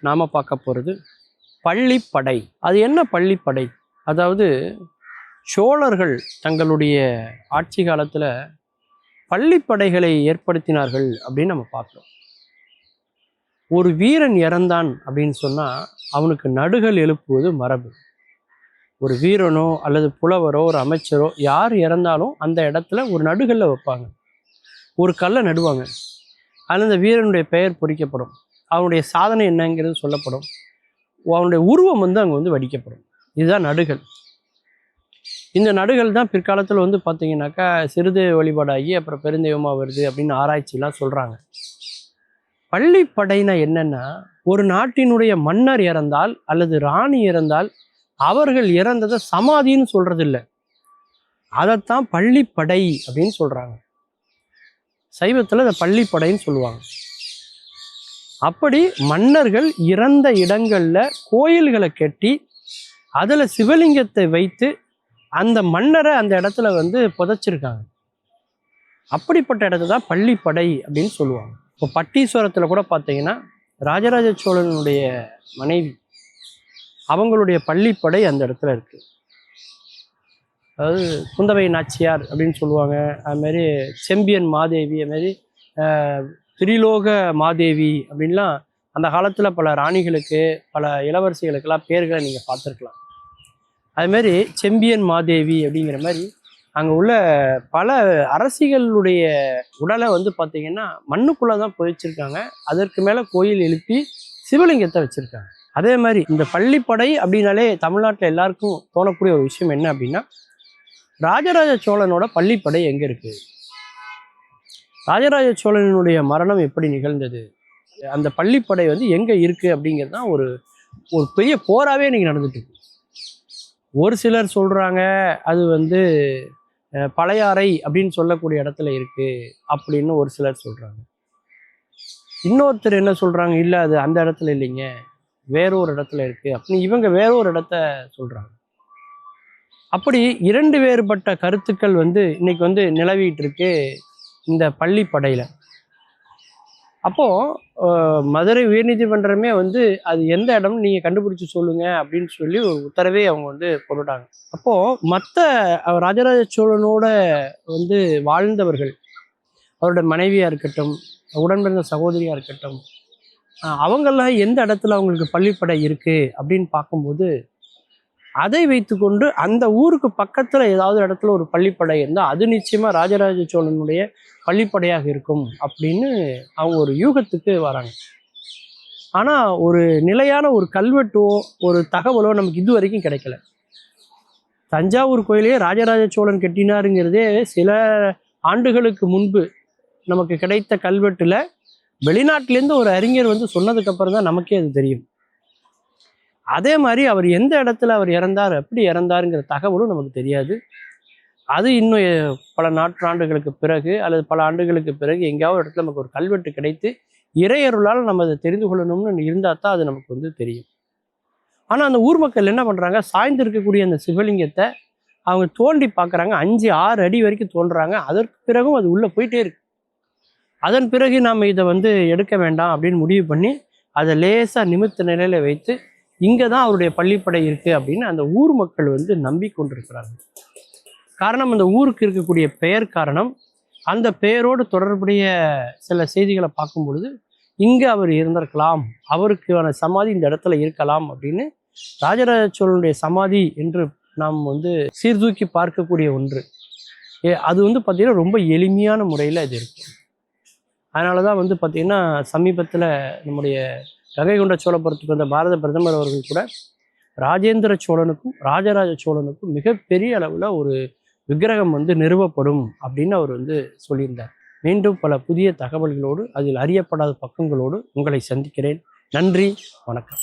நாம பார்க்க போகிறது பள்ளிப்படை. அது என்ன பள்ளிப்படை? அதாவது சோழர்கள் தங்களுடைய ஆட்சி காலத்தில் பள்ளிப்படைகளை ஏற்படுத்தினார்கள் அப்படின்னு நம்ம பார்க்குறோம். ஒரு வீரன் இறந்தான் அப்படின்னு சொன்னால் அவனுக்கு நடுகள் எழுப்புவது மரபு. ஒரு வீரனோ அல்லது புலவரோ ஒரு அமைச்சரோ யார் இறந்தாலும் அந்த இடத்துல ஒரு நடுகல்ல வைப்பாங்க. ஒரு கல்லை நடுவாங்க. அதில் அந்த வீரனுடைய பெயர் பொறிக்கப்படும். அவனுடைய சாதனை என்னங்கிறது சொல்லப்படும். அவனுடைய உருவம் வந்து அங்கே வந்து வடிக்கப்படும். இதுதான் நடுகள். இந்த நடுகள் தான் பிற்காலத்தில் வந்து பார்த்தீங்கன்னாக்கா சிறுதெய்வ வழிபாடாகி அப்புறம் பெருந்தெய்வமாக வருது அப்படின்னு ஆராய்ச்சிலாம் சொல்கிறாங்க பள்ளிப்படைனா என்னென்னா ஒரு நாட்டினுடைய மன்னர் இறந்தால் அல்லது ராணி இறந்தால் அவர்கள் இறந்ததை சமாதின்னு சொல்கிறதில்ல இல்லை அதைத்தான் பள்ளிப்படை அப்படின்னு சொல்கிறாங்க சைவத்தில் அதை பள்ளிப்படைன்னு சொல்லுவாங்க. அப்படி மன்னர்கள் இறந்த இடங்களில் கோயில்களை கட்டி அதில் சிவலிங்கத்தை வைத்து அந்த மன்னரை அந்த இடத்துல வந்து புதைச்சிருக்காங்க. அப்படிப்பட்ட இடத்த தான் பள்ளிப்படை அப்படின்னு சொல்லுவாங்க. இப்போ பட்டீஸ்வரத்தில் கூட பார்த்தீங்கன்னா ராஜராஜ சோழனுடைய மனைவி அவங்களுடைய பள்ளிப்படை அந்த இடத்துல இருக்குது அதாவது குந்தவை நாச்சியார் அப்படின்னு சொல்லுவாங்க. அதுமாரி செம்பியன் மாதேவி அதுமாரி திரிலோக மாதேவி அப்படின்லாம் அந்த காலத்தில் பல ராணிகளுக்கு பல இளவரசிகளுக்கெல்லாம் பேர்களை நீங்கள் பார்த்துருக்கலாம். அதுமாரி செம்பியன் மாதேவி அப்படிங்கிற மாதிரி அங்கே உள்ள பல அரசிகளுடைய உடலை வந்து பார்த்தீங்கன்னா மண்ணுக்குள்ளே தான் புதைச்சிருக்காங்க அதற்கு மேலே கோயில் எழுப்பி சிவலிங்கத்தை வச்சுருக்காங்க. அதே மாதிரி இந்த பள்ளிப்படை அப்படின்னாலே தமிழ்நாட்டில் எல்லாருக்கும் தோணக்கூடிய ஒரு விஷயம் என்ன அப்படின்னா ராஜராஜ சோழனோட பள்ளிப்படை எங்கே இருக்குது ராஜராஜ சோழனுடைய மரணம் எப்படி நிகழ்ந்தது? அந்த பள்ளிப்படை வந்து எங்கே இருக்கு அப்படிங்கிறது தான் ஒரு ஒரு பெரிய போராவே இன்னைக்கு நடந்துட்டு இருக்கு. ஒரு சிலர் சொல்றாங்க அது வந்து பழையாறை அப்படின்னு சொல்லக்கூடிய இடத்துல இருக்கு அப்படின்னு ஒரு சிலர் சொல்றாங்க. இன்னொருத்தர் என்ன சொல்றாங்க? இல்ல அது அந்த இடத்துல இல்லைங்க. வேறொரு இடத்துல இருக்கு அப்படின்னு இவங்க வேறொரு இடத்த சொல்றாங்க. அப்படி இரண்டு வேறுபட்ட கருத்துக்கள் வந்து இன்னைக்கு வந்து நிலவிட்டு இருக்கு. இந்த பள்ளிப்படையில் அப்போது மதுரை உயர்நீதிமன்றமே வந்து அது எந்த இடம்னு நீங்கள் கண்டுபிடிச்சி சொல்லுங்க அப்படின்னு சொல்லி ஒரு உத்தரவே அவங்க வந்து போட்டுட்டாங்க. அப்போது மற்ற ராஜராஜ சோழனோட வந்து வாழ்ந்தவர்கள் அவரோட மனைவியாக இருக்கட்டும் உடன் பிறந்த இருக்கட்டும் அவங்கெல்லாம் எந்த இடத்துல அவங்களுக்கு பள்ளிப்படை இருக்குது அப்படின்னு பார்க்கும்போது அதை வைத்துக்கொண்டு அந்த ஊருக்கு பக்கத்தில் ஏதாவது இடத்துல ஒரு பள்ளிப்படை இருந்தால் அது நிச்சயமாக ராஜராஜ சோழனுடைய பள்ளிப்படையாக இருக்கும் அப்படின்னு அவங்க ஒரு யூகத்துக்கு வராங்க. ஆனால் ஒரு நிலையான ஒரு கல்வெட்டோ ஒரு தகவலோ நமக்கு இது வரைக்கும் கிடைக்கல. தஞ்சாவூர் கோயிலையே ராஜராஜ சோழன் கட்டினாருங்கிறதே சில ஆண்டுகளுக்கு முன்பு நமக்கு கிடைத்த கல்வெட்டில் வெளிநாட்டிலேருந்து ஒரு அறிஞர் வந்து சொன்னதுக்கப்புறம் தான் நமக்கே அது தெரியும். அதே மாதிரி அவர் எந்த இடத்துல அவர் இறந்தார் எப்படி இறந்தாருங்கிற தகவலும் நமக்கு தெரியாது. அது இன்னும் பல நாற்றாண்டுகளுக்கு பிறகு அல்லது பல ஆண்டுகளுக்கு பிறகு எங்கேயாவது ஒரு இடத்துல நமக்கு ஒரு கல்வெட்டு கிடைத்து இறையருளால் நம்ம அதை தெரிந்து கொள்ளணும்னு இருந்தால் தான் அது நமக்கு வந்து தெரியும். ஆனால் அந்த ஊர் மக்கள் என்ன பண்ணுறாங்க சாய்ந்து இருக்கக்கூடிய அந்த சிவலிங்கத்தை அவங்க தோண்டி பார்க்குறாங்க. அஞ்சு ஆறு அடி வரைக்கும் தோன்றுறாங்க அதற்கு பிறகும் அது உள்ளே போயிட்டே இருக்கு. அதன் பிறகு நாம் இதை வந்து எடுக்க வேண்டாம் அப்படின்னு முடிவு பண்ணி அதை லேசாக நிமித்த நிலையில் வைத்து இங்கே தான் அவருடைய பள்ளிப்படை இருக்குது அப்படின்னு அந்த ஊர் மக்கள் வந்து நம்பிக்கொண்டிருக்கிறார்கள். காரணம் அந்த ஊருக்கு இருக்கக்கூடிய பெயர் காரணம் அந்த பெயரோடு தொடர்புடைய சில செய்திகளை பார்க்கும் பொழுது இங்கே அவர் இருந்திருக்கலாம் அவருக்கான சமாதி இந்த இடத்துல இருக்கலாம் அப்படின்னு ராஜராஜ சோழனுடைய சமாதி என்று நாம் வந்து சீர்தூக்கி பார்க்கக்கூடிய ஒன்று. ஏ அது வந்து பார்த்திங்கன்னா ரொம்ப எளிமையான முறையில் இது இருக்குது அதனால தான் வந்து பார்த்திங்கன்னா சமீபத்தில் நம்முடைய கங்கை கொண்ட சோழபுரத்துக்கு வந்த பாரத பிரதமர் அவர்கள் கூட ராஜேந்திர சோழனுக்கும் ராஜராஜ சோழனுக்கும் மிகப்பெரிய அளவில் ஒரு விக்கிரகம் வந்து நிறுவப்படும் அப்படின்னு அவர் வந்து சொல்லியிருந்தார். மீண்டும் பல புதிய தகவல்களோடு அதில் அறியப்படாத பக்கங்களோடு உங்களை சந்திக்கிறேன். நன்றி வணக்கம்.